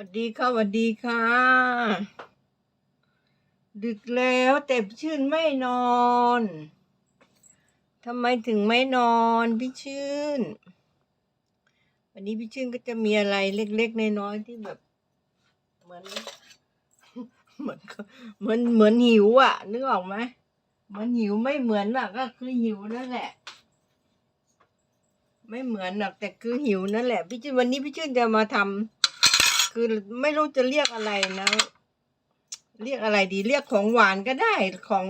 วัสดีค่ะสวัสดีค่ะ ดึกแล้วแต่พี่ชื่นไม่นอนทำไมถึงไม่นอนพี่ชื่น วันนี้พี่ชื่นก็จะมีอะไรเล็กๆน้อยๆที่แบบ เหมือน เหมือนเหมือนเหมือนหิวอะ นึกออกไหมเหมือนหิวไม่เหมือนอะ ก็คือหิวนั่นแหละ ไม่เหมือนหรอกแต่คือหิวนั่นแหละ พี่ชื่นวันนี้พี่ชื่นจะมาทำ คือไม่รู้จะเรียกอะไรนะ เรียกอะไรดี เรียกของหวานก็ได้ของ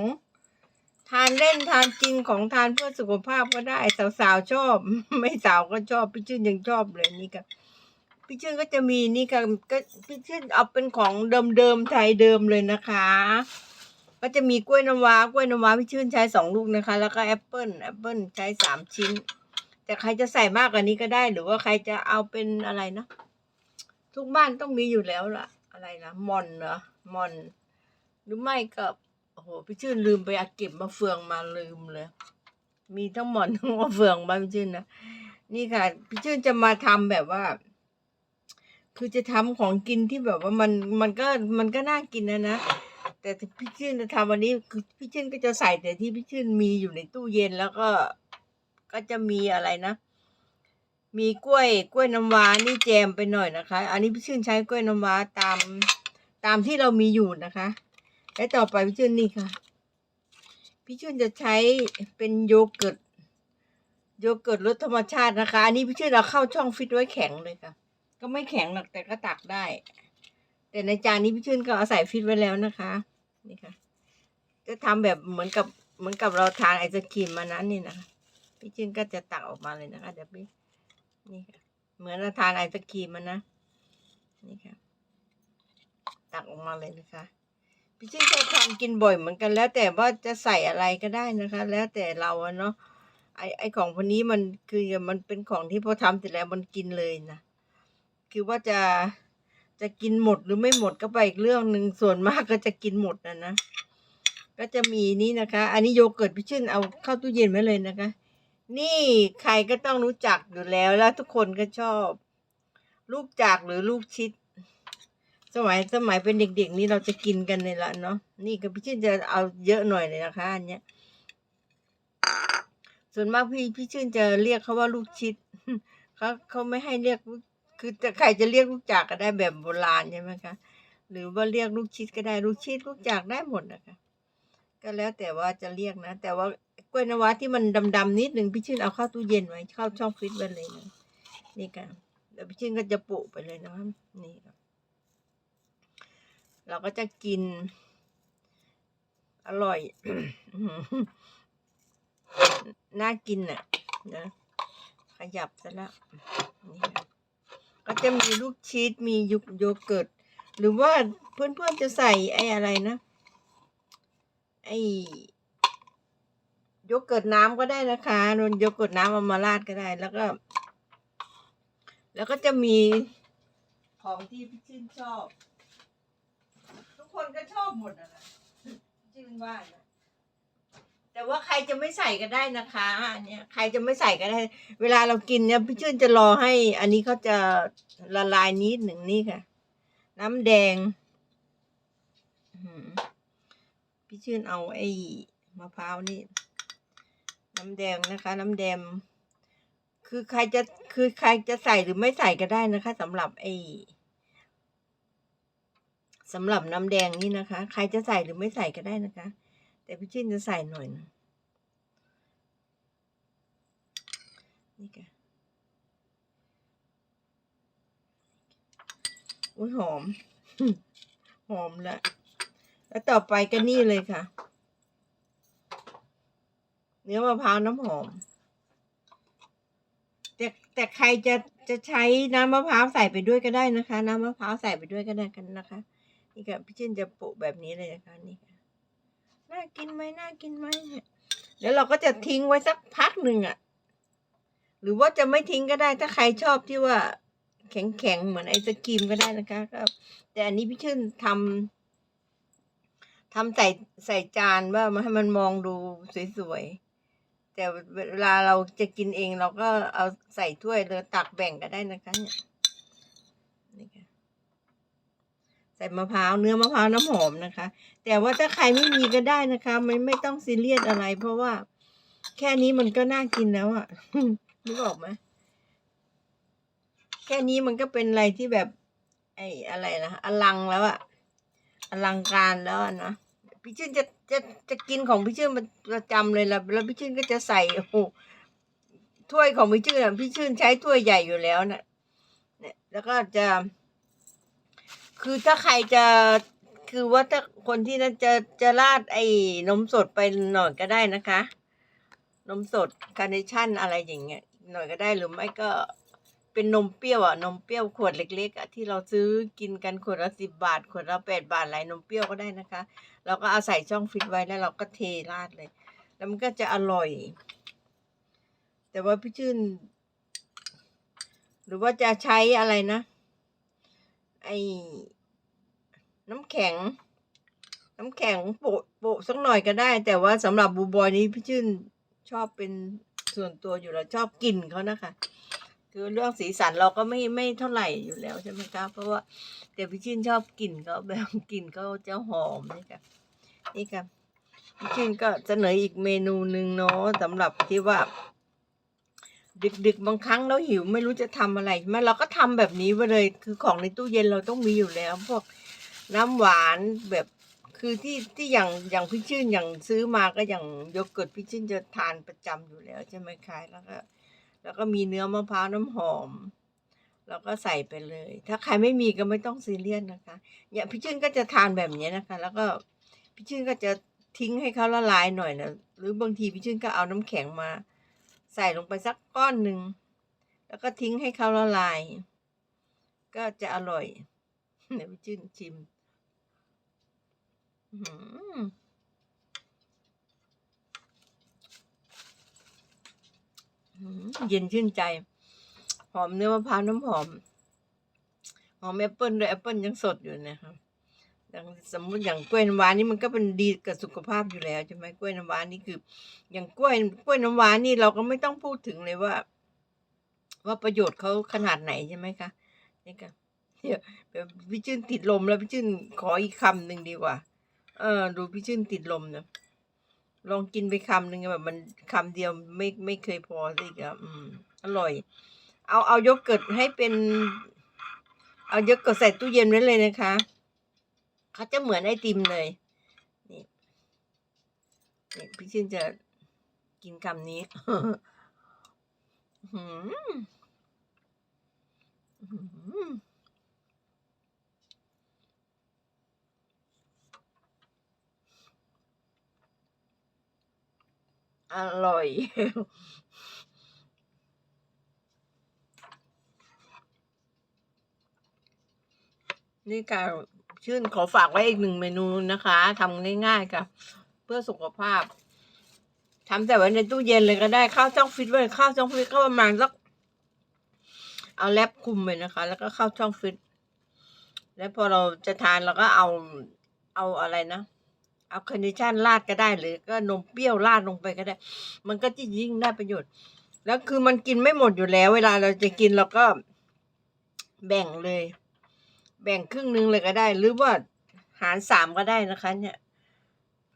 ทานเล่นทานจริงของทานเพื่อสุขภาพก็ได้ สาวๆชอบ ไม่สาวก็ชอบพี่ชื่นยังชอบเลยนี่ก็พี่ชื่นก็จะมีนี่ก็ก็พี่ชื่นเอาเป็นของเดิมๆไทยเดิมเลยนะคะ ก็จะมีกล้วยน้ำว้ากล้วยน้ำว้าพี่ชื่นใช้สองลูกนะคะ แล้วก็แอปเปิลแอปเปิลใช้สามชิ้น แต่ใครจะใส่มากกว่านี้ก็ได้ หรือว่าใครจะเอาเป็นอะไรนะ ทุกบ้านต้องมีอยู่แล้วล่ะ อะไรนะมอนเหรอมอน หรือไม่ก็โอ้โหพี่ชื่นลืมไปเอาเก็บมาเฟืองมาลืมเลย มีทั้งหมอนทั้งมาเฟืองบ้านพี่ชื่นนะนี่ค่ะ พี่ชื่นจะมาทำแบบว่า คือจะทำของกินที่แบบว่ามันมันก็มันก็น่ากินนะนะแต่พี่ชื่นจะทำวันนี้คือพี่ชื่นก็จะใส่แต่ที่พี่ชื่นมีอยู่ในตู้เย็นแล้วก็ก็จะมีอะไรนะ มีกล้วยกล้วยน้ำว้านี่แจมไปหน่อยนะคะ อันนี้พี่ชื่นใช้กล้วยน้ำว้าตามตามที่เรามีอยู่นะคะ และต่อไปพี่ชื่นนี่ค่ะ พี่ชื่นจะใช้เป็นโยเกิร์ตโยเกิร์ตรสธรรมชาตินะคะ อันนี้พี่ชื่นเอาเข้าช่องฟิตไว้แข็งเลยค่ะ ก็ไม่แข็งหรอกแต่ก็ตักได้ แต่ในจานนี้พี่ชื่นก็เอาใส่ฟิตไว้แล้วนะคะนี่ค่ะ จะทำแบบเหมือนกับเหมือนกับเราทานไอศครีมมานั้นนี่นะคะพี่ชื่นก็จะตักออกมาเลยนะคะเดี๋ยวพี่ นี่ค่ะ เหมือนเราทานไอศครีมมันนะ นี่ค่ะ ตักออกมาเลยนะคะ พี่ชื่นก็ทานกินบ่อยเหมือนกันแล้วแต่ว่าจะใส่อะไรก็ได้นะคะ แล้วแต่เราเนาะ ไอไอของพวกนี้มันคือมันเป็นของที่พอทำเสร็จแล้วมันกินเลยนะ คือว่าจะจะกินหมดหรือไม่หมดก็ไปอีกเรื่องหนึ่งส่วนมากก็จะกินหมดนะนะ ก็จะมีนี่นะคะ อันนี้โยเกิร์ตพี่ชื่นเอาเข้าตู้เย็นไว้เลยนะคะ นี่ใครก็ต้องรู้จักอยู่แล้วแล้วทุกคนก็ชอบ ลูกจากหรือลูกชิด สมัยสมัยเป็นเด็กๆ นี่เราจะกินกันเลยละเนาะนี่ก็พี่ชื่นจะเอาเยอะหน่อยเลยนะคะอันเนี้ย ส่วนมากพี่พี่ชื่นจะเรียกเขาว่าลูกชิดเขาเขาไม่ให้เรียกลูกคือจะใครจะเรียกลูกจากก็ได้แบบโบราณใช่ไหมคะหรือว่าเรียกลูกชิดก็ได้ลูกชิดลูกจากได้หมดนะคะก็แล้วแต่ว่าจะเรียกนะ แต่ว่า กล้วยนวาที่มันดำๆนิดหนึ่งพี่ชื่นเอาเข้าตู้เย็นไว้เข้าช่องฟรีซไว้เลยนะนี่ค่ะแล้วพี่ชื่นก็จะปุไปเลยนะคะนี่ค่ะเราก็จะกิน อร่อยน่ากินน่ะนะขยับซะแล้วนี่ค่ะก็จะมีลูกชีสมียุกโยเกิร์ตหรือว่าเพื่อนๆจะใส่ไอ้อะไรนะไอ้ โยเกิร์ตน้ำก็ได้นะคะนนโยเกิร์ตน้ำเอามาราดก็ได้ แล้วก็ แล้วก็จะมีของที่พี่ชื่นชอบ ทุกคนก็ชอบหมดนะนะชื่นว่านะแต่ว่าใครจะไม่ใส่ก็ได้นะคะอันเนี้ยใครจะไม่ใส่ก็ได้ เวลาเรากินเนี่ยพี่ชื่นจะรอให้ อันนี้เขาจะละลายนิดหนึ่งนี่ค่ะ น้ำแดงพี่ชื่นเอาไอ้มะพร้าวนี่ น้ำแดงนะคะ น้ำแดง คือใครจะคือใครจะใส่หรือไม่ใส่ก็ได้นะคะสำหรับไอ้สำหรับน้ำแดงนี่นะคะ ใครจะใส่หรือไม่ใส่ก็ได้นะคะ แต่พี่ชื่นจะใส่หน่อยนะนี่ค่ะอุ้ยหอม หอมแล้วแล้วต่อไปก็นี่เลยค่ะ เนื้อมะพร้าวน้ำหอม แต่แต่ใครจะจะใช้น้ำมะพร้าวใส่ไปด้วยก็ได้นะคะ น้ำมะพร้าวใส่ไปด้วยก็ได้กันนะคะ นี่ค่ะพี่ชื่นจะโปะแบบนี้เลยนะคะนี่ค่ะน่ากินไหมน่ากินไหมเนี่ยเดี๋ยวเราก็จะทิ้งไว้สักพักหนึ่งอะ่ะ หรือว่าจะไม่ทิ้งก็ได้ถ้าใครชอบที่ว่าแข็งแข็งเหมือนไอศกรีมก็ได้นะคะก็แต่อันนี้พี่ชื่นทำทำใส่ใส่จานว่ามาให้มันมองดูสวยๆ แต่เวลาเราจะกินเองเราก็เอาใส่ถ้วยเลยตักแบ่งก็ได้นะคะเนี่ยนี่ค่ะใส่มะพร้าวเนื้อมะพร้าวน้ำหอมนะคะ แต่ว่าถ้าใครไม่มีก็ได้นะคะไม่ไม่ต้องซีเรียสอะไร เพราะว่าแค่นี้มันก็น่ากินแล้วอะ่ะนึกออกไหมแค่นี้มันก็เป็นอะไรที่แบบ ไอ้อะไรนะอลังแล้วอะอลังการแล้วอะนะ พี่ชื่นจะจะจะกินของพี่ชื่นมันประจำเลยละแล้วพี่ชื่นก็จะใส่โอ้โหถ้วยของพี่ชื่นอะพี่ชื่นใช้ถ้วยใหญ่อยู่แล้วนะเนี่ยแล้วก็จะ คือถ้าใครจะคือว่าถ้าคนที่นั้นจะจะราดไอ้นมสดไปหน่อยก็ได้นะคะ นมสดคาร์เนชั่นอะไรอย่างเงี้ยหน่อยก็ได้หรือไม่ก็ เป็นนมเปรี้ยวอะนมเปรี้ยวขวดเล็ก ๆอะที่เราซื้อกินกันขวดละสิบบาท ขวดละแปดบาทหลายนมเปรี้ยวก็ได้นะคะ เราก็เอาใส่ช่องฟิตไว้แล้วเราก็เทราดเลย แล้วมันก็จะอร่อย แต่ว่าพี่ชื่น หรือว่าจะใช้อะไรนะไอ้น้ำแข็ง น้ำแข็งโปะโปะสักหน่อยก็ได้ แต่ว่าสำหรับบูบอยนี้พี่ชื่นชอบเป็นส่วนตัวอยู่แล้วชอบกลิ่นเขานะคะ คือเรื่องสีสันเราก็ไม่ไม่เท่าไหร่อยู่แล้วใช่ไหมคะเพราะว่าแต่พี่ชื่นชอบกลิ่นเขาแบบกลิ่นเขาจะหอมนี่ค่ะนี่ค่ะพี่ชื่นก็เสนออีกเมนูหนึ่งเนาะสำหรับที่ว่า ดึกๆบางครั้งเราหิวไม่รู้จะทำอะไรใช่ไหมเราก็ทำแบบนี้ไปเลยคือของในตู้เย็นเราต้องมีอยู่แล้ว พวกน้ำหวานแบบคือที่ที่อย่างอย่างพี่ชื่นอย่างซื้อมาก็อย่างโยเกิร์ตพี่ชื่นจะทานประจำอยู่แล้วใช่ไหมคะแล้วก็ แล้วก็มีเนื้อมะพร้าวน้ำหอม แล้วก็ใส่ไปเลย ถ้าใครไม่มีก็ไม่ต้องซีเรียสนะคะเนี่ยพี่ชื่นก็จะทานแบบนี้นะคะ แล้วก็พี่ชื่นก็จะทิ้งให้เขาละลายหน่อยนะหรือบางทีพี่ชื่นก็เอาน้ำแข็งมา ใส่ลงไปสักก้อนหนึ่งแล้วก็ทิ้งให้เขาละลาย ก็จะอร่อยเดี๋ยวพี่ชื่นชิม อื้อหืออื้อหือ เย็นชื่นใจ หอมเนื้อมะพร้าวน้ำหอม หอมแอปเปิลด้วยแอปเปิลยังสดอยู่นะครับอย่างสมมติอย่างกล้วยน้ำว้านี่มันก็เป็นดีกับสุขภาพอยู่แล้วใช่ไหมกล้วยน้ำว้านี่คือ อย่างกล้วยกล้วยน้ำว้านี่เราก็ไม่ต้องพูดถึงเลยว่า ว่าประโยชน์เขาขนาดไหนใช่ไหมคะนี่ค่ะเดี๋ยวพี่ชื่นติดลมแล้วพี่ชื่นขออีกคำหนึ่งดีกว่า เออดูพี่ชื่นติดลมนะ ลองกินไปคำหนึ่งแบบมันคำเดียวไม่ไม่เคยพอสิครับอืมอร่อย เอาเอายกเกิดให้เป็น เอายกเกิดใส่ตู้เย็นไว้เลยนะคะเขาจะเหมือนไอติมเลยนี่นี่พี่ชื่นจะกินคำนี้หืออื้อหือ อร่อย นี่ค่ะ ชื่นขอฝากไว้อีกหนึ่งเมนูนะคะทำง่ายๆค่ะ เพื่อสุขภาพทำแต่ไว้ในตู้เย็นเลยก็ได้ข้าวช่องฟิตไว้ข้าวช่องฟิตก็ประมาณสักเอาแรปคลุมไปนะคะ แล้วก็เข้าช่องฟิต แล้วพอเราจะทานเราก็เอาเอาอะไรนะ เอาคอนดิชันราดก็ได้หรือก็นมเปรี้ยวราดลงไปก็ได้ มันก็จะยิ่งได้ประโยชน์ แล้วคือมันกินไม่หมดอยู่แล้ว เวลาเราจะกินเราก็แบ่งเลย แบ่งครึ่งนึงเลยก็ได้ หรือว่าหารสามก็ได้นะคะ เนี่ย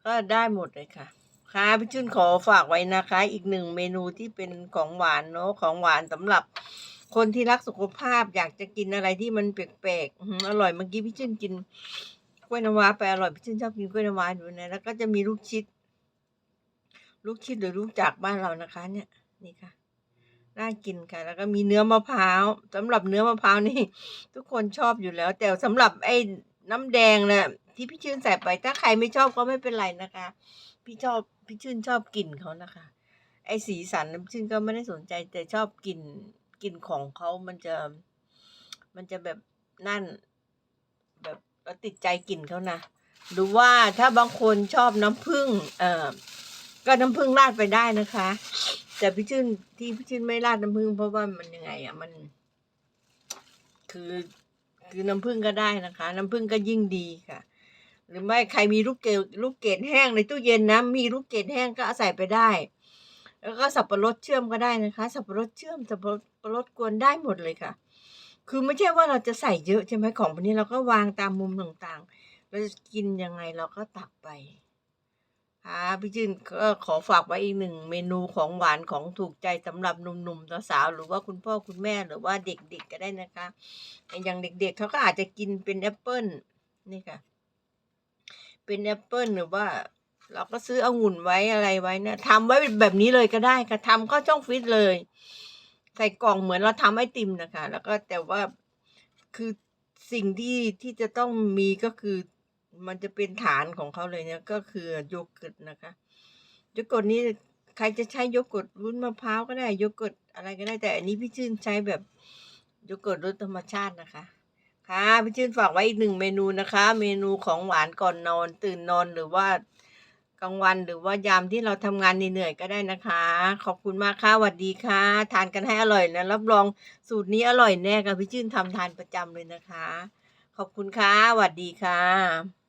ก็ได้หมดเลยค่ะค่ะพี่ชื่นขอฝากไว้นะคะ อีกหนึ่งเมนูที่เป็นของหวานเนาะของหวานสำหรับคนที่รักสุขภาพอยากจะกินอะไรที่มันแปลกๆอร่อยเมื่อกี้พี่ชื่นกิน ล้วยน้ำว้าไปอร่อยพี่ชื่นชอบกินกล้วยน้ำว้าอยู่นะแล้วก็จะมีลูกชิด ลูกชิดหรือลูกจากบ้านเรานะคะ เนี่ยนี่ค่ะน่ากินค่ะ แล้วก็มีเนื้อมะพร้าวสำหรับเนื้อมะพร้าวนี่ ทุกคนชอบอยู่แล้ว แต่สำหรับไอ้น้ำแดงเนี่ยที่พี่ชื่นใส่ไป ถ้าใครไม่ชอบก็ไม่เป็นไรนะคะ พี่ชอบพี่ชื่นชอบกลิ่นเขานะคะ ไอ้สีสันน้ำชื่นก็ไม่ได้สนใจแต่ชอบกลิ่นกลิ่นของเขามันจะ มันจะแบบนั่น เราติดใจกลิ่นเขานะหรือว่าถ้าบางคนชอบน้ำผึ้งเอ่อก็น้ำผึ้งราดไปได้นะคะ แต่พี่ชื่นที่พี่ชื่นไม่ราดน้ำผึ้งเพราะว่ามันยังไงอะมัน คือคือน้ำผึ้งก็ได้นะคะ น้ำผึ้งก็ยิ่งดีค่ะ หรือไม่ใครมีลูกเกดลูกเกดแห้งในตู้เย็นนะมีลูกเกดแห้งก็อาใส่ไปได้ แล้วก็สับปะรดเชื่อมก็ได้นะคะ สับปะรดเชื่อมสับปะรดกวนได้หมดเลยค่ะ คือไม่ใช่ว่าเราจะใส่เยอะใช่ไหมของพวกนี้เราก็วางตามมุมต่างๆ เราจะกินยังไงเราก็ตักไปค่ะพี่จืนก็ขอฝากไว้อีกหนึ่งเมนูของหวานของถูกใจสำหรับหนุ่มๆสาวๆหรือว่าคุณพ่อคุณแม่หรือว่าเด็กๆก็ได้นะคะ อย่างเด็กๆเขาก็อาจจะกินเป็นแอปเปิ้ลนี่ค่ะ เป็นแอปเปิ้ลหรือว่า เราก็ซื้อองุ่นไว้อะไรไว้นะทำไว้แบบนี้เลยก็ได้ค่ะทำเข้าช่องฟิตเลย ใส่กล่องเหมือนเราทำไอติมนะคะ แล้วก็แต่ว่าคือสิ่งที่ที่จะต้องมีก็คือมันจะเป็นฐานของเขาเลยเนี่ยก็คือโยเกิร์ตนะคะโยเกิร์ตนี้ใครจะใช้โยเกิร์ตวุ้นมะพร้าวก็ได้โยเกิร์ตอะไรก็ได้แต่อันนี้พี่ชื่นใช้แบบโยเกิร์ตรสธรรมชาตินะคะ ค่ะพี่ชื่นฝากไว้อีกหนึ่งเมนูนะคะ เมนูของหวานก่อนนอนตื่นนอนหรือว่า กลางวันหรือว่ายามที่เราทำงานเหนื่อยๆก็ได้นะคะ ขอบคุณมากค่ะสวัสดีค่ะ ทานกันให้อร่อยนะรับรองสูตรนี้อร่อยแน่ค่ะพี่ชื่นทำทานประจำเลยนะคะ ขอบคุณค่ะสวัสดีค่ะ